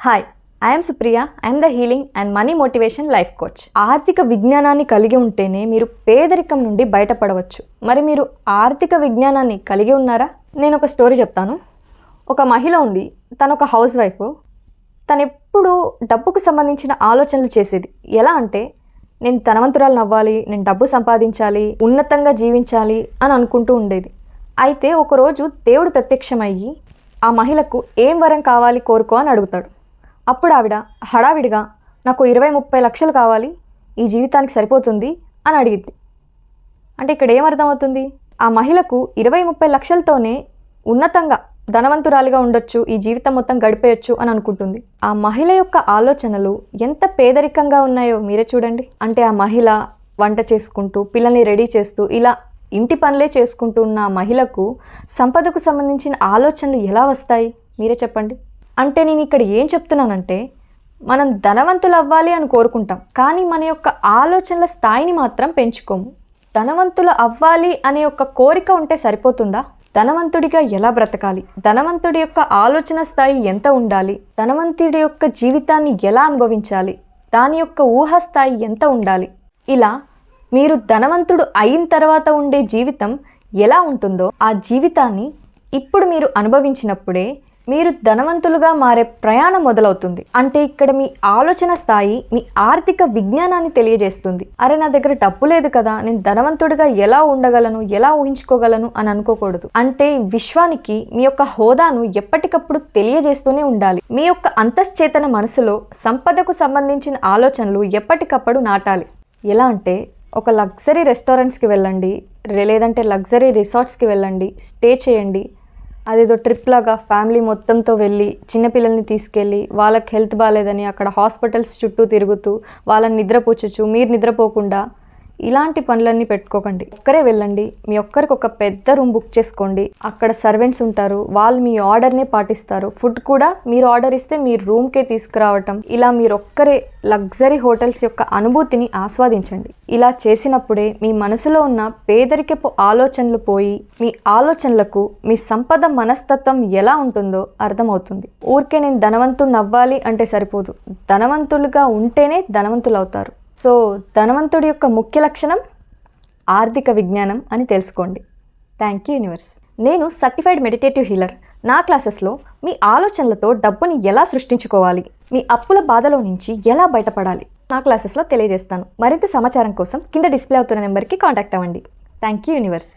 Hi I'm Supriya I'm the healing and money motivation life coach ఆర్థిక విజ్ఞానాన్ని కలిగి ఉంటేనే మీరు పేదరికం నుండి బయటపడవచ్చు. మరి మీరు ఆర్థిక విజ్ఞానాన్ని కలిగి ఉన్నారా? నేను ఒక స్టోరీ చెప్తాను. ఒక మహిళ ఉంది. తను ఒక హౌస్ వైఫ్ తను ఎప్పుడు డబ్బుకు సంబంధించిన ఆలోచనలు చేసేది. ఎలా అంటే నేను ధనవంతురాలు నవ్వాలి నేను డబ్బు సంపాదించాలి ఉన్నతంగా జీవించాలి అని అనుకుంటూ ఉండేది. అయితే ఒకరోజు దేవుడు ప్రత్యక్షమయ్యి ఆ మహిళకు ఏం వరం కావాలి కోరుకో అని అడుగుతాడు. అప్పుడు ఆవిడ హడావిడిగా నాకు ఇరవై ముప్పై లక్షలు కావాలి ఈ జీవితానికి సరిపోతుంది అని అడిగింది అంటే ఇక్కడ ఏం అర్థమవుతుంది? ఆ మహిళకు ఇరవై ముప్పై లక్షలతోనే ఉన్నతంగా ధనవంతురాలిగా ఉండొచ్చు ఈ జీవితం మొత్తం గడిపేయొచ్చు అని అనుకుంటుంది. ఆ మహిళ యొక్క ఆలోచనలు ఎంత పేదరికంగా ఉన్నాయో మీరే చూడండి. అంటే ఆ మహిళ వంట చేసుకుంటూ పిల్లల్ని రెడీ చేస్తూ ఇలా ఇంటి పనులే చేసుకుంటూ ఉన్న ఆ మహిళకు సంపదకు సంబంధించిన ఆలోచనలు ఎలా వస్తాయి? మీరే చెప్పండి. అంటే నేను ఇక్కడ ఏం చెప్తున్నానంటే మనం ధనవంతులు అవ్వాలి అని కోరుకుంటాం కానీ మన యొక్క ఆలోచనల స్థాయిని మాత్రం పెంచుకోము. ధనవంతులు అవ్వాలి అనే ఒక కోరిక ఉంటే సరిపోతుందా? ధనవంతుడిగా ఎలా బ్రతకాలి? ధనవంతుడి యొక్క ఆలోచన స్థాయి ఎంత ఉండాలి? ధనవంతుడి యొక్క జీవితాన్ని ఎలా అనుభవించాలి? దాని యొక్క ఊహ స్థాయి ఎంత ఉండాలి? ఇలా మీరు ధనవంతుడు అయిన తర్వాత ఉండే జీవితం ఎలా ఉంటుందో ఆ జీవితాన్ని ఇప్పుడు మీరు అనుభవించినప్పుడే మీరు ధనవంతులుగా మారే ప్రయాణం మొదలవుతుంది. అంటే ఇక్కడ మీ ఆలోచన స్థాయి మీ ఆర్థిక విజ్ఞానాన్ని తెలియజేస్తుంది. అరే నా దగ్గర డబ్బు లేదు కదా నేను ధనవంతుడిగా ఎలా ఉండగలను ఎలా ఊహించుకోగలను అని అనుకోకూడదు. అంటే విశ్వానికి మీ యొక్క హోదాను ఎప్పటికప్పుడు తెలియజేస్తూనే ఉండాలి. మీ యొక్క అంతశ్చేతన మనసులో సంపదకు సంబంధించిన ఆలోచనలు ఎప్పటికప్పుడు నాటాలి. ఎలా అంటే ఒక లగ్జరీ రెస్టారెంట్స్కి వెళ్ళండి లేదంటే లగ్జరీ రిసార్ట్స్కి వెళ్ళండి స్టే చేయండి అదేదో ట్రిప్ లాగా ఫ్యామిలీ మొత్తంతో వెళ్ళి చిన్నపిల్లల్ని తీసుకెళ్ళి వాళ్ళకి హెల్త్ బాగాలేదని అక్కడ హాస్పిటల్స్ చుట్టూ తిరుగుతూ వాళ్ళని నిద్రపోచచ్చు. మీరు నిద్రపోకుండా ఇలాంటి పనులన్నీ పెట్టుకోకండి. ఒక్కరే వెళ్ళండి. మీ ఒక్కరికి ఒక పెద్ద రూమ్ బుక్ చేసుకోండి. అక్కడ సర్వెంట్స్ ఉంటారు. వాళ్ళు మీ ఆర్డర్నే పాటిస్తారు. ఫుడ్ కూడా మీరు ఆర్డర్ ఇస్తే మీ రూమ్కే తీసుకురావటం. ఇలా మీరు ఒక్కరే లగ్జరీ హోటల్స్ యొక్క అనుభూతిని ఆస్వాదించండి. ఇలా చేసినప్పుడే మీ మనసులో ఉన్న పేదరికపు ఆలోచనలు పోయి మీ ఆలోచనలకు మీ సంపద మనస్తత్వం ఎలా ఉంటుందో అర్థమవుతుంది. ఊరికే నేను ధనవంతుడు నవ్వాలి అంటే సరిపోదు. ధనవంతులుగా ఉంటేనే ధనవంతులు అవుతారు సో ధనవంతుడి యొక్క ముఖ్య లక్షణం ఆర్థిక విజ్ఞానం అని తెలుసుకోండి. థ్యాంక్ యూ యూనివర్స్ నేను సర్టిఫైడ్ మెడిటేటివ్ హీలర్ నా క్లాసెస్లో మీ ఆలోచనలతో డబ్బుని ఎలా సృష్టించుకోవాలి? మీ అప్పుల బాధలో నుంచి ఎలా బయటపడాలి? నా క్లాసెస్లో తెలియజేస్తాను. మరింత సమాచారం కోసం కింద డిస్ప్లే అవుతున్న నెంబర్కి కాంటాక్ట్ అవ్వండి. Thank you universe